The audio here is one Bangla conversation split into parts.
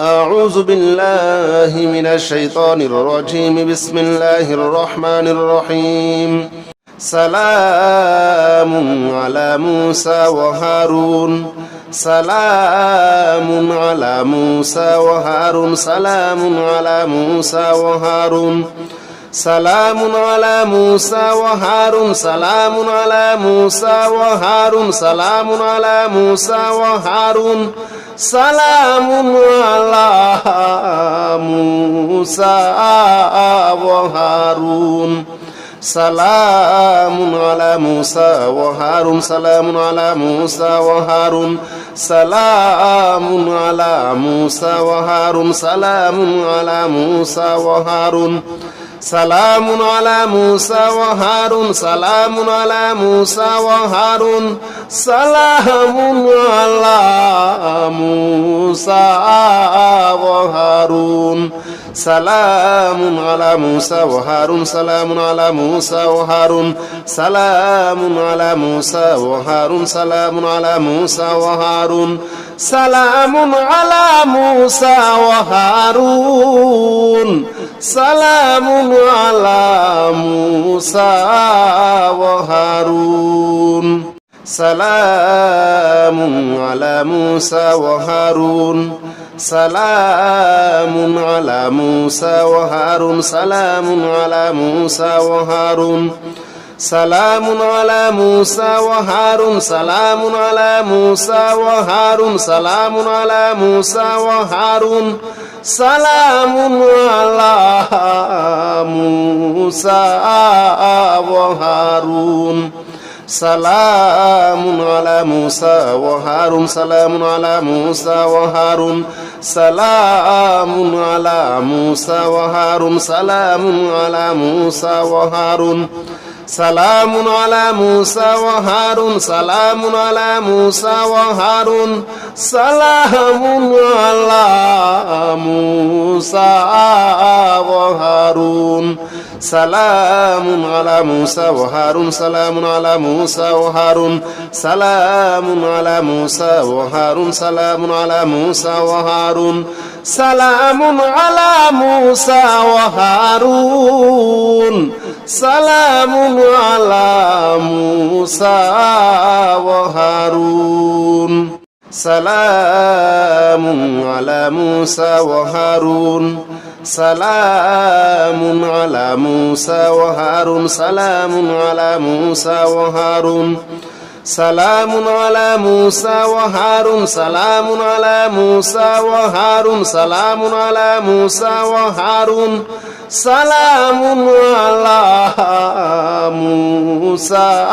أعوذ بالله من الشيطان الرجيم بسم الله الرحمن الرحيم سلام على موسى وهارون سلام على موسى وهارون سلام على موسى وهارون سلام على موسى وهارون সালামুন আলা মুসা ওয়া হারুন, সালামুন আলা মুসা ওয়া হারুন, সালামুন আলা মুসা ওয়া হারুন, সালামুন আলা মুসা ওয়া হারুন, সালামুন আলা মুসা ওয়া হারুন, সালামুন আলা মুসা ওয়া হারুন, সালামুন আলা মুসা ওয়া হারুন, সালামুন আলা মুসা ওয়া হারুন সালামুন আলা মুসা ওয়া হারুন সালামুন মুসা ওয়া হারুন মুসা ওয়া সালামুন আলা মুসা ও হারুন, সালামুন আলা মুসা ও হারুন, সালামুন আলা মুসা ও হারুন, সালামুন আলা মুসা ও হারুন, সালামুন আলা মুসা ও হারুন, সালামুন আলা মুসা ও হারুন, সালামুন আলা মুসা ও হারুন। سلام على موسى وهارون. سلام على موسى وهارون. سلام على موسى وهارون. سلام على موسى وهارون. سلام على موسى وهارون. سلام على موسى وهارون. সালামুন আলা মুসা ও হারুন, সালামুন আলা মুসা ও হারুন, সালামুন আলা মুসা ও হারুন, সালামুন আলা মুসা ও হারুন, সালামুন আলা মুসা ও হারুন, সালামুন আলা মুসা ও হারুন, সালামুন সালামুন আলা মুসা ও হারুন, সালামুন আলা মুসা ও হারুন, সালামুন আলা মুসা ও হারুন, সালামুন আলা মুসা ও হারুন, সালামুন আলা মুসা ও হারুন, সালামুন আলা মুসা ও হারুন, সালামুন আলা মুসা ও হারুন। سلام على موسى وهارون. سلام على موسى وهارون. سلام على موسى وهارون. سلام على موسى وهارون. سلام على موسى وهارون. سلام على موسى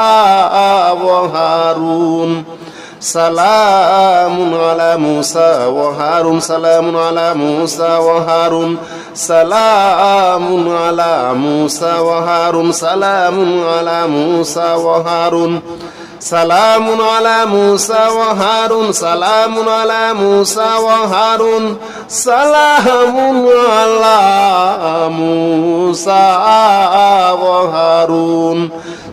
وهارون. সালামুন আলা মুসা ও হারুন, সালামুন আলা মুসা ও হারুন, সালামুন আলা মুসা ও হারুন, সালামুন আলা মুসা ও হারুন, সালামুন আলা মুসা ও হারুন, সালামুন আলা মুসা ও হারুন, সালামুন আলা মুসা ও হারুন।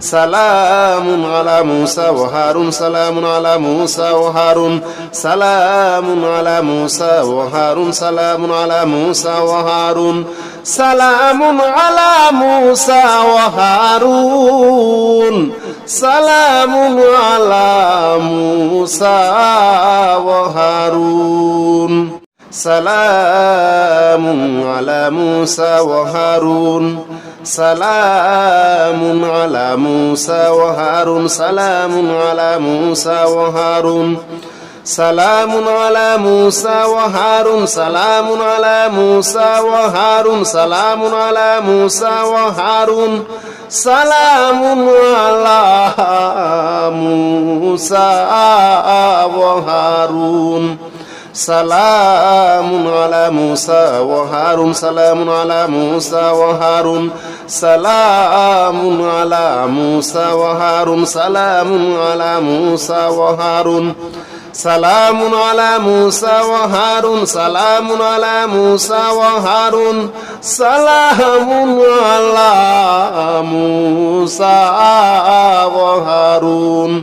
সালামুন আলা মুসা ও হারুন, সালামুন আলা মুসা ও হারুন, সালামুন আলা মুসা ও হারুন, সালামুন আলা মুসা ও হারুন, সালামুন আলা মুসা ও হারুন, সালামুন আলা মুসা ও হারুন, সালামুন আলা মুসা ও হারুন سلام على موسى وهارون سلام على موسى وهارون. سلام على موسى وهارون سلام على موسى وهارون سلام على موسى وهارون. سلام على موسى وهارون. সালামুন আলা মুসা ওয়া হারুন, সালামুন আলা মুসা ওয়া হারুন, সালামুন আলা মুসা ওয়া হারুন, সালামুন আলা মুসা ওয়া হারুন, সালামুন আলা মুসা ওয়া হারুন, সালামুন আলা মুসা ওয়া হারুন, সালামুন আলা মুসা ওয়া হারুন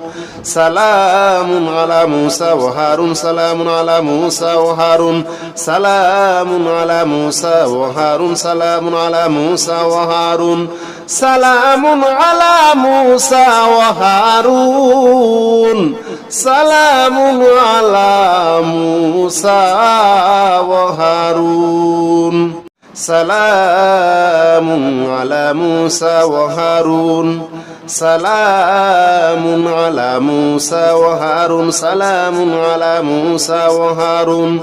সালামুন আলা মুসা ও হারুন, সালামুন আলা মুসা ও হারুন, সালামুন আলা মুসা ও হারুন, সালামুন আলা মুসা ও হারুন, সালামুন আলা মুসা ও হারুন, সালামুন আলা মুসা ও হারুন, সালামুন আলা মুসা ও হারুন। سلام على موسى وهارون. سلام على موسى وهارون.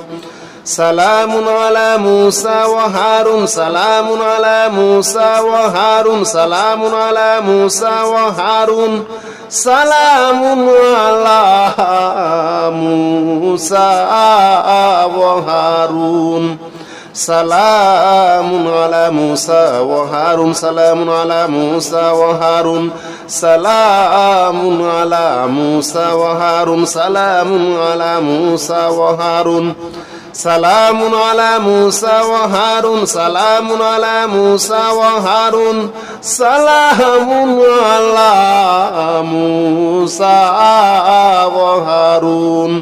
سلام على موسى وهارون. سلام على موسى وهارون. سلام على موسى وهارون. سلام على موسى وهارون. সালামুন আলা মুসা ও হারুন, সালামুন আলা মুসা ও হারুন, সালামুন আলা মুসা ও হারুন, সালামুন আলা মুসা ও হারুন, সালামুন আলা মুসা ও হারুন, সালামুন আলা মুসা ও হারুন, সালামুন আলা মুসা ও হারুন।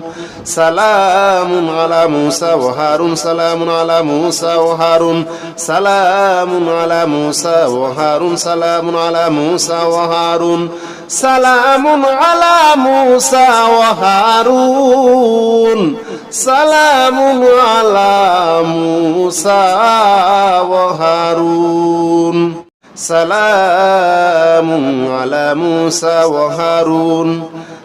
সালামুন আলা মুসা ও হারুন, সালামুন আলা মুসা ও হারুন, সালামুন আলা মুসা ও হারুন, সালামুন আলা মুসা ও হারুন, সালামুন আলা মুসা ও হারুন, সালামুন আলা মুসা ও হারুন, সালামুন আলা মুসা ও হারুন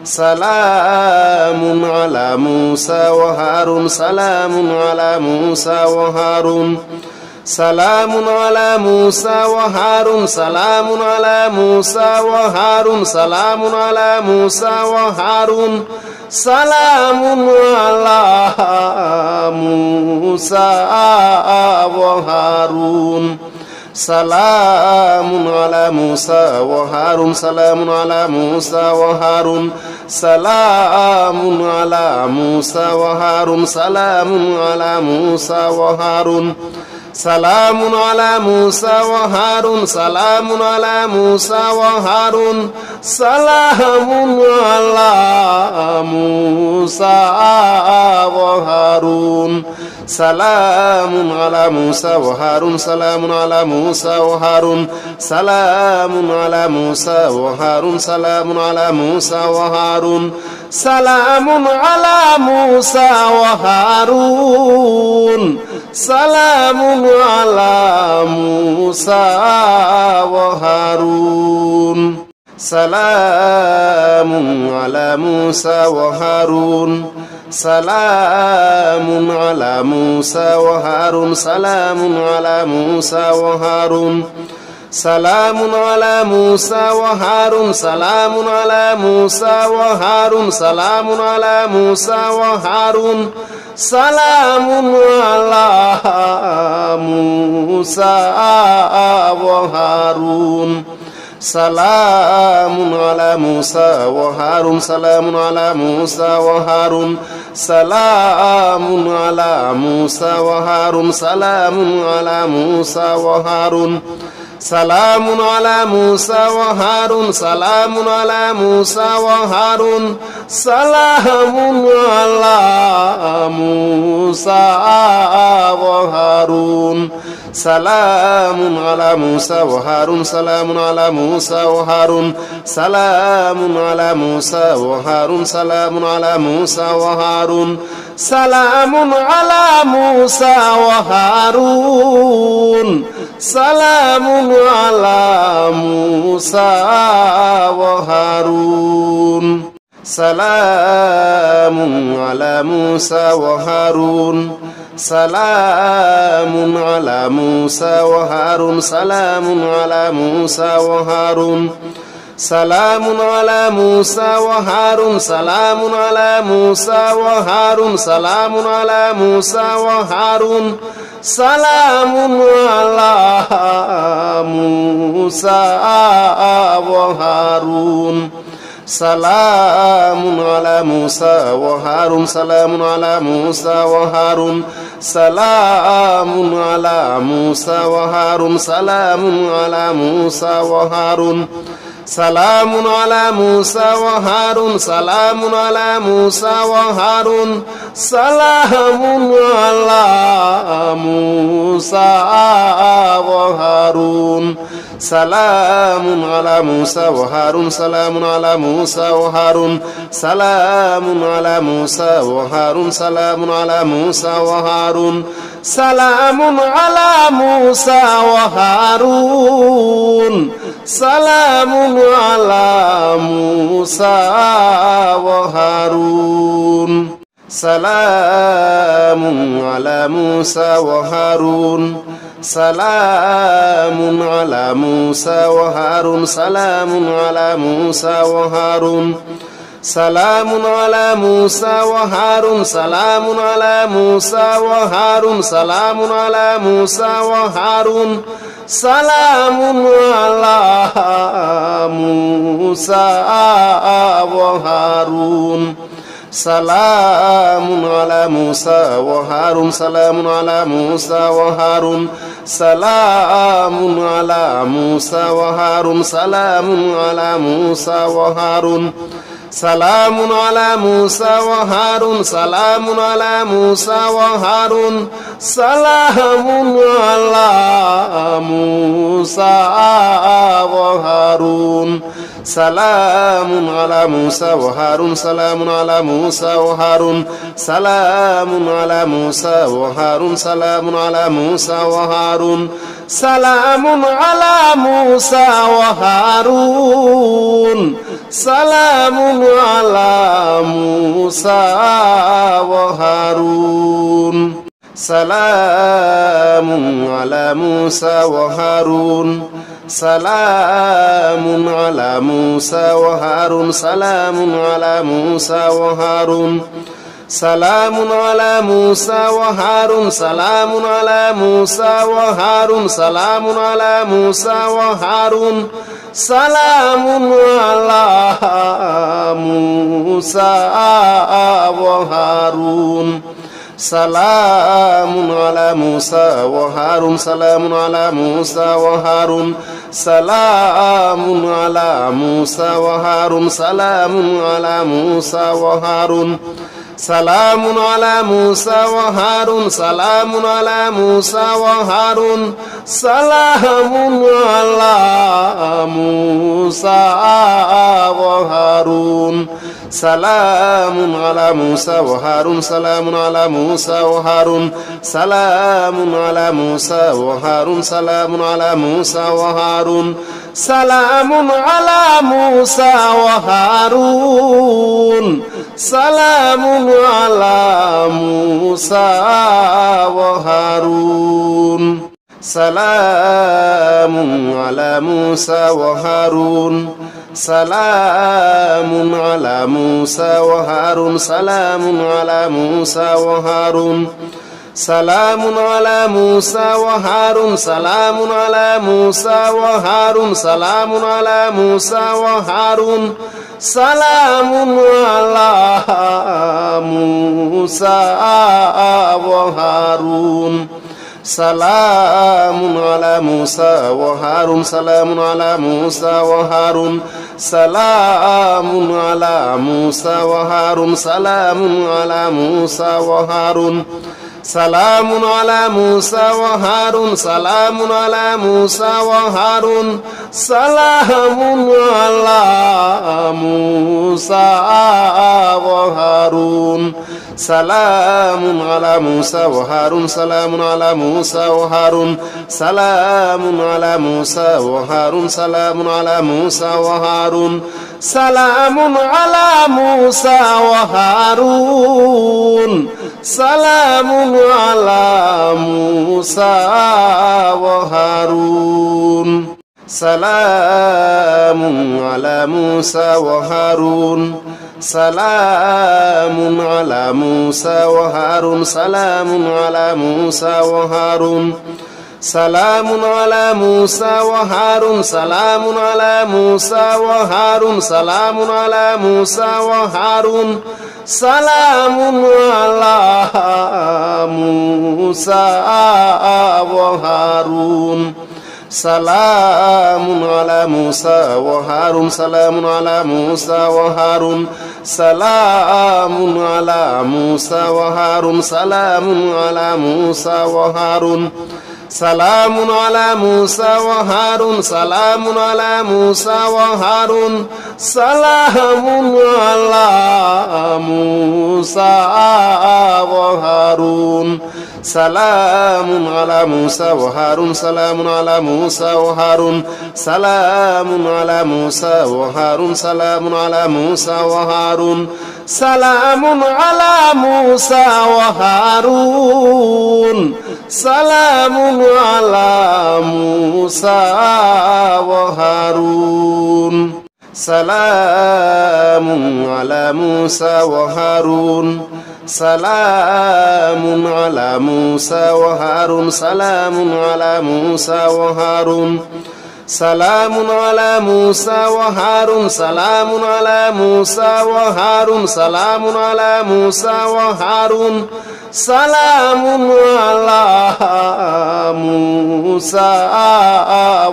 سلام على موسى وهارون سلام على موسى وهارون سلام على موسى وهارون سلام على موسى وهارون سلام على موسى وهارون سلام على موسى وهارون. সালামুন আলা মুসা ও হারুন, সালামুন আলা মুসা ও হারুন, সালামুন আলা মুসা ও হারুন, সালামুন আলা মুসা ও হারুন, সালামুন আলা মুসা ওয়া হারুন, সালামুন আলা মুসা ওয়া হারুন, সালামুন আলা মুসা ওয়া হারুন। সালামুন আলা মুসা ও হারুন, সালামুন আলা মুসা ও হারুন, সালামুন আলা মুসা ও হারুন, সালামুন আলা মুসা ও হারুন, সালামুন আলা মুসা ও হারুন, সালামুন আলা মুসা ও হারুন, সালামুন আলা মুসা ও হারুন سلام على موسى وهارون. سلام على موسى وهارون. سلام على موسى وهارون. سلام على موسى وهارون. سلام على موسى وهارون. سلام على موسى وهارون. সালামুন আলা মুসা ও হারুন, সালামুন আলা মুসা ও হারুন, সালামুন আলা মুসা ও হারুন, সালামুন আলা মুসা ও হারুন, সালামুন আলা মুসা ও হারুন, সালামুন আলা মুসা ও হারুন, সালামুন আলা মুসা ও হারুন। সালামুন আলা মুসা ও হারুন, সালামুন আলা মুসা ও হারুন, সালামুন আলা মুসা ও হারুন, সালামুন আলা মুসা ও হারুন, সালামুন আলা মুসা ও হারুন, সালামুন আলা মুসা ও হারুন, সালামুন আলা মুসা ও হারুন। سلام على موسى وهارون. سلام على موسى وهارون. سلام على موسى وهارون. سلام على موسى وهارون. سلام على موسى وهارون. سلام على موسى وهارون. سلام على موسى وهارون. سلام على موسى وهارون. সালামুন আলা মুসা ওয়া হারুন, সালামুন আলা মুসা ওয়া হারুন, সালামুন আলা মুসা ওয়া হারুন, সালামুন আলা মুসা ওয়া হারুন, সালামুন আলা মুসা ওয়া হারুন। সালামুন আলা মুসা ও হারুন, সালামুন আলা মুসা ও হারুন, সালামুন আলা মুসা ও হারুন, সালামুন আলা মুসা ও হারুন, সালামুন আলা মুসা ও হারুন, সালামুন আলা মুসা ও হারুন, সালামুন আলা মুসা ও হারুন। سلام على موسى وهارون. سلام على موسى وهارون. سلام على موسى وهارون. سلام على موسى وهارون. سلام على موسى وهارون. سلام على موسى وهارون. সালামুন আলা মুসা ওয়া হারুন, সালামুন আলা মুসা ওয়া হারুন, সালামুন আলা মুসা ওয়া হারুন, সালামুন আলা মুসা ওয়া হারুন। সালামুন আলা মুসা ওয়া হারুন, সালামুন আলা মুসা ওয়া হারুন, সালামুন আলা মুসা ওয়া হারুন, সালামুন আলা মুসা ওয়া হারুন, সালামুন আলা মুসা ওয়া হারুন, সালামুন আলা মুসা ওয়া হারুন, সালামুন আলা মুসা ওয়া হারুন سلام على موسى وهارون. سلام على موسى وهارون. سلام على موسى وهارون. سلام على موسى وهارون. سلام على موسى وهارون. সালামুন আলা মুসা ওয়া হারুন, সালামুন আলা মুসা ওয়া হারুন, সালামুন আলা মুসা ওয়া হারুন, সালামুন আলা মুসা ওয়া হারুন, সালামুন আলা মুসা ওয়া হারুন, সালামুন আলা মুসা ওয়া হারুন, সালামুন আলা মুসা ওয়া হারুন, সালামুন আলা মুসা ওয়া হারুন সালামুন আলা মুসা ওয়া হারুন, সালামুন আলা মুসা ওয়া হারুন, সালামুন আলা মুসা ওয়া হারুন। সালামুন আলা মুসা ও হারুন, সালামুন আলা মুসা ও হারুন, সালামুন আলা মুসা ও হারুন, সালামুন আলা মুসা ও হারুন, সালামুন আলা মুসা ও হারুন, সালামুন আলা মুসা ও হারুন, সালামুন আলা মুসা ও হারুন سلام على موسى وهارون. سلام على موسى وهارون. سلام على موسى وهارون. سلام على موسى وهارون. سلام على موسى وهارون. سلام على موسى وهارون. সালামুন আলা মুসা ও হারুন, সালামুন আলা মুসা ও হারুন, সালামুন আলা মুসা ও হারুন, সালামুন আলা মুসা ও হারুন, সালামুন আলা মুসা ওয়া হারুন, সালামুন আলা মুসা ওয়া হারুন, সালামুন আলা মুসা ওয়া হারুন। সালামুন আলা মুসা ও হারুন, সালামুন আলা মুসা ও হারুন, সালামুন আলা মুসা ও হারুন, সালামুন আলা মুসা ও হারুন, সালামুন আলা মুসা ও হারুন, সালামুন আলা মুসা ও হারুন, সালামুন আলা মুসা ও হারুন سلام على موسى وهارون. سلام على موسى وهارون. سلام على موسى وهارون. سلام على موسى وهارون. سلام على موسى وهارون. سلام على موسى وهارون. সালামুন আলা মুসা ও হারুন, সালামুন আলা মুসা ও হারুন, সালামুন আলা মুসা ও হারুন, সালামুন আলা মুসা ও হারুন, সালামুন আলা মুসা ও হারুন, সালামুন আলা মুসা ও হারুন, সালামুন আলা মুসা ও হারুন। সালামুন আলা মুসা ও হারুন, সালামুন আলা মুসা ও হারুন, সালামুন আলা মুসা ও হারুন, সালামুন আলা মুসা ও হারুন, সালামুন আলা মুসা ও হারুন, সালামুন আলা মুসা ও হারুন, সালামুন আলা মুসা ও হারুন। سلام على موسى وهارون. سلام على موسى وهارون. سلام على موسى وهارون. سلام على موسى وهارون. سلام على موسى وهارون. سلام على موسى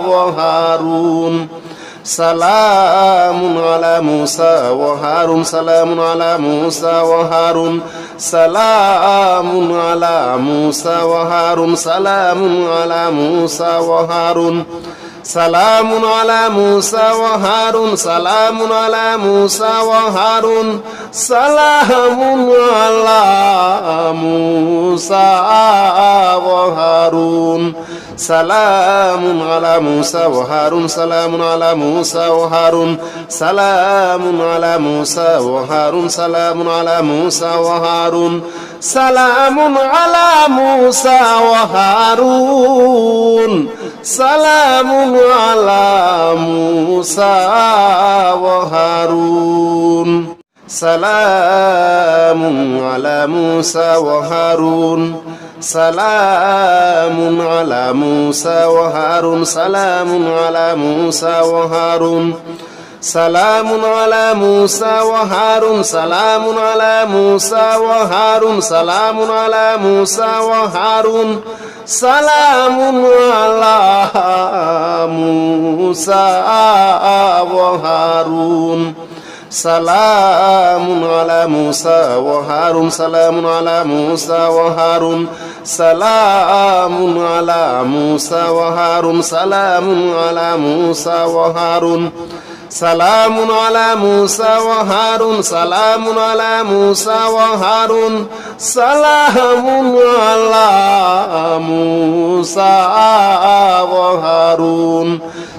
وهارون. সালামুন আলা মুসা ও হারুন, সালামুন আলা মুসা ও হারুন, সালামুন আলা মুসা ও হারুন, সালামুন আলা মুসা ও হারুন, সালামুন আলা মুসা ও হারুন, সালামুন আলা মুসা ও হারুন, সালামুন আলা মুসা ও হারুন। সালামুন আলা মুসা ও হারুন, সালামুন আলা মুসা ও হারুন, সালামুন আলা মুসা ও হারুন, সালামুন আলা মুসা ও হারুন, সালামুন আলা মুসা ও হারুন, সালামুন আলা মুসা ও হারুন, সালামুন আলা মুসা ও হারুন। سلام على موسى وهارون. سلام على موسى وهارون. سلام على موسى وهارون. سلام على موسى وهارون. سلام على موسى وهارون. سلام على موسى وهارون. সালামুন আলা মুসা ওয়া হারুন, সালামুন আলা মুসা ওয়া হারুন, সালামুন আলা মুসা ওয়া হারুন, সালামুন আলা মুসা ওয়া হারুন, সালামুন আলা মুসা ওয়া হারুন, সালামুন আলা মুসা ওয়া হারুন, সালামুন আলা মুসা ওয়া হারুন।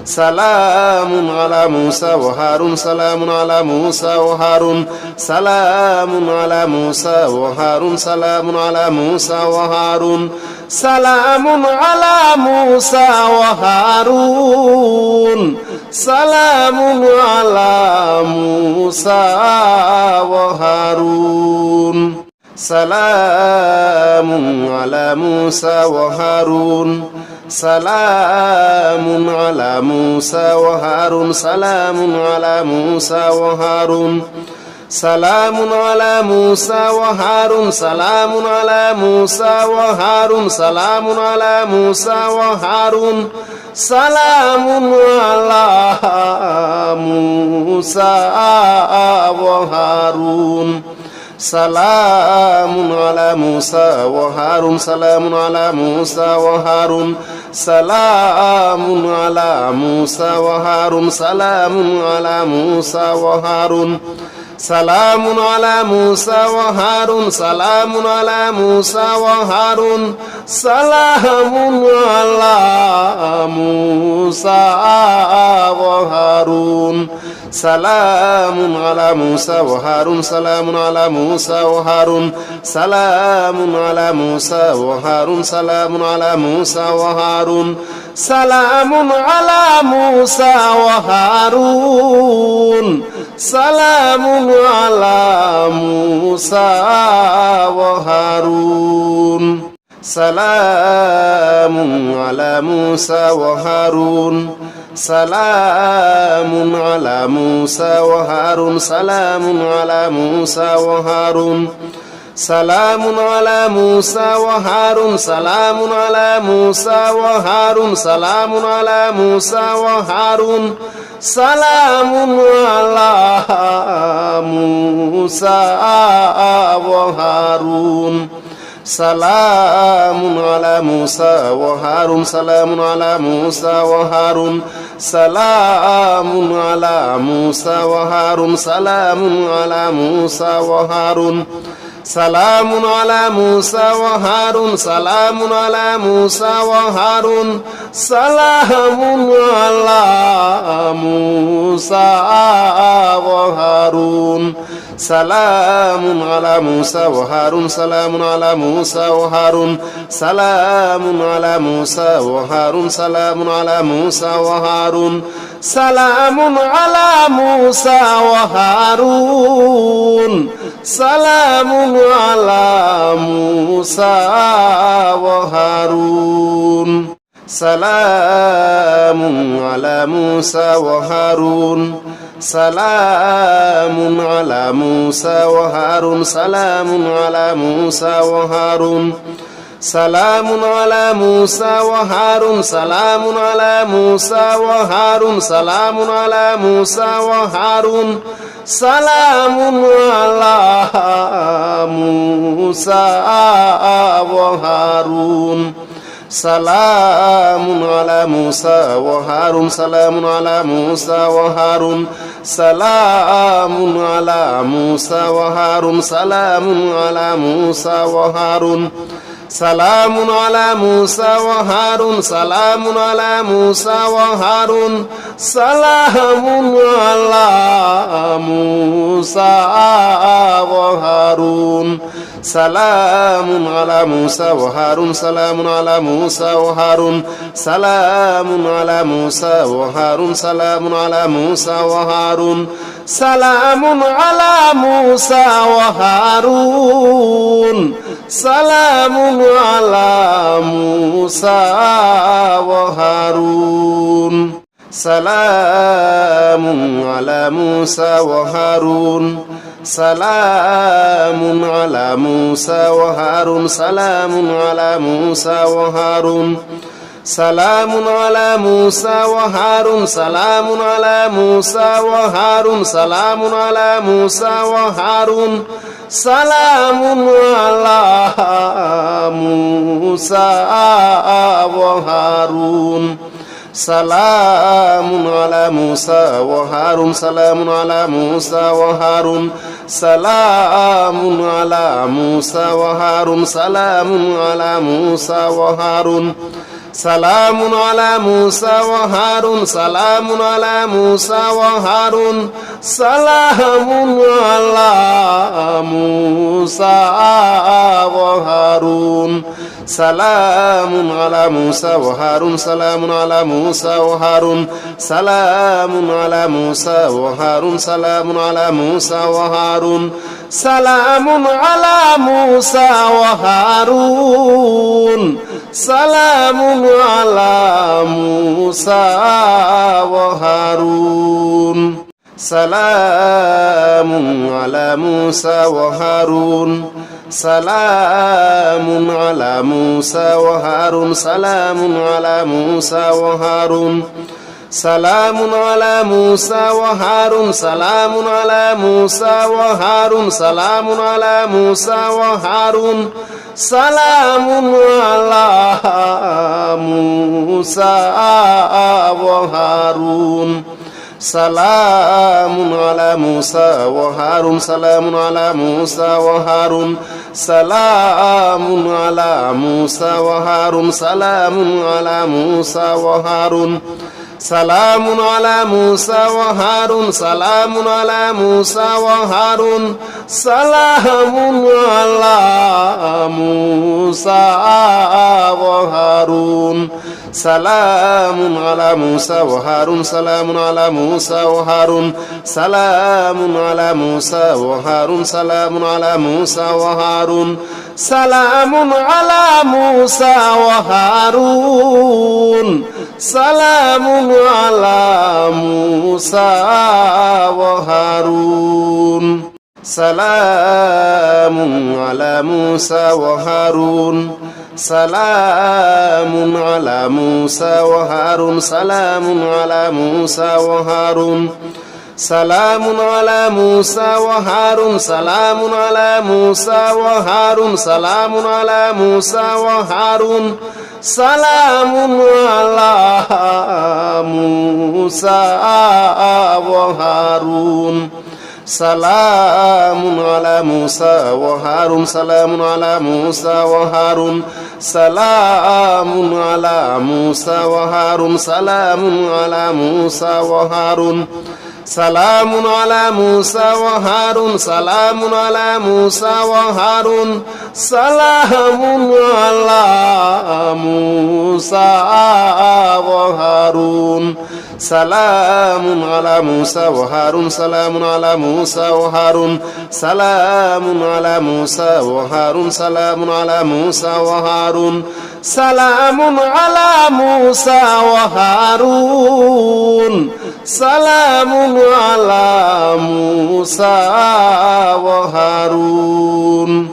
سلام على موسى وهارون سلام على موسى وهارون سلام على موسى وهارون سلام على موسى وهارون سلام على موسى وهارون سلام على موسى وهارون سلام على موسى وهارون. سلام على موسى وهارون. سلام على موسى وهارون. سلام على موسى وهارون. سلام على موسى وهارون. سلام على موسى وهارون. سلام على موسى وهارون. সালামুন আলা মুসা ও হারুন, সালামুন আলা মুসা ও হারুন, সালামুন আলা মুসা ও হারুন, সালামুন আলা মুসা ও হারুন, সালামুন আলা মুসা ও হারুন, সালামুন আলা মুসা ও হারুন, সালামুন আলা মুসা ও হারুন। সালামুন আলা মুসা ও হারুন, সালামুন আলা মুসা ও হারুন, সালামুন আলা মুসা ও হারুন, সালামুন আলা মুসা ও হারুন, সালামুন আলা মুসা ও হারুন, সালামুন আলা মুসা ও হারুন, সালামুন আলা মুসা ও হারুন سلام على موسى وهارون. سلام على موسى وهارون. سلام على موسى وهارون. سلام على موسى وهارون. سلام على موسى وهارون. سلام على موسى وهارون. সালামুন আলা মুসা ও হারুন, সালামুন আলা মুসা ও হারুন, সালামুন আলা মুসা ও হারুন, সালামুন আলা মুসা ও হারুন, সালামুন আলা মুসা ও হারুন, সালামুন আলা মুসা ও হারুন, সালামুন আলা মুসা ও হারুন। সালামুন আলা মুসা ও হারুন, সালামুন আলা মুসা ও হারুন, সালামুন আলা মুসা ও হারুন, সালামুন আলা মুসা ও হারুন, সালামুন আলা মুসা ও হারুন, সালামুন আলা মুসা ও হারুন, সালামুন আলা মুসা ও হারুন سلام على موسى وهارون. سلام على موسى وهارون. سلام على موسى وهارون. سلام على موسى وهارون. سلام على موسى وهارون. سلام على موسى وهارون. সালামুন আলা মুসা ও হারুন, সালামুন আলা মুসা ও হারুন, সালামুন আলা মুসা ও হারুন, সালামুন আলা মুসা ও হারুন, সালামুন আলা মুসা ও হারুন, সালামুন আলা মুসা ও হারুন, সালামুন আলা মুসা ও হারুন। সালামুন আলা মুসা ও হারুন, সালামুন আলা মুসা ও হারুন, সালামুন আলা মুসা ও হারুন, সালামুন আলা মুসা ও হারুন, সালামুন আলা মুসা ও হারুন, সালামুন আলা মুসা ও হারুন, সালামুন আলা মুসা ও হারুন سلام على موسى وهارون. سلام على موسى وهارون. سلام على موسى وهارون. سلام على موسى وهارون. سلام على موسى وهارون. سلام على موسى وهارون. সালামুন আলা মুসা ও হারুন, সালামুন আলা মুসা ও হারুন, সালামুন আলা মুসা ও হারুন, সালামুন আলা মুসা ও হারুন, সালামুন আলা মুসা ওয়া হারুন, সালামুন আলা মুসা ওয়া হারুন, সালামুন আলা মুসা ওয়া হারুন। সালামুন আলা মুসা ও হারুন, সালামুন আলা মুসা ও হারুন, সালামুন আলা মুসা ও হারুন, সালামুন আলা মুসা ও হারুন, সালামুন আলা মুসা ও হারুন, সালামুন আলা মুসা ও হারুন, সালামুন আলা মুসা ও হারুন سلام على موسى وهارون. سلام على موسى وهارون. سلام على موسى وهارون. سلام على موسى وهارون. سلام على موسى وهارون. سلام على موسى وهارون. সালামুন আলা মুসা ও হারুন, সালামুন আলা মুসা ও হারুন, সালামুন আলা মুসা ও হারুন, সালামুন আলা মুসা ও হারুন, সালামুন আলা মুসা ও হারুন, সালামুন আলা মুসা ও হারুন, সালামুন আলা মুসা ও হারুন। সালামুন আলা মুসা ও হারুন, সালামুন আলা মুসা ও হারুন, সালামুন আলা মুসা ও হারুন, সালামুন আলা মুসা ও হারুন, সালামুন আলা মুসা ও হারুন, সালামুন আলা মুসা ও হারুন, সালামুন আলা মুসা ও হারুন। سلام على موسى وهارون. سلام على موسى وهارون. سلام على موسى وهارون. سلام على موسى وهارون. سلام على موسى وهارون. سلام على موسى وهارون. سلام على موسى وهارون. سلام على موسى وهارون. সালামুন আলা মুসা ওয়া হারুন, সালামুন আলা মুসা ওয়া হারুন, সালামুন আলা মুসা ওয়া হারুন, সালামুন আলা মুসা ওয়া হারুন, সালামুন আলা মুসা ওয়া হারুন। সালামুন আলা মুসা ও হারুন, সালামুন আলা মুসা ও হারুন, সালামুন আলা মুসা ও হারুন, সালামুন আলা মুসা ও হারুন, সালামুন আলা মুসা ও হারুন, সালামুন আলা মুসা ও হারুন।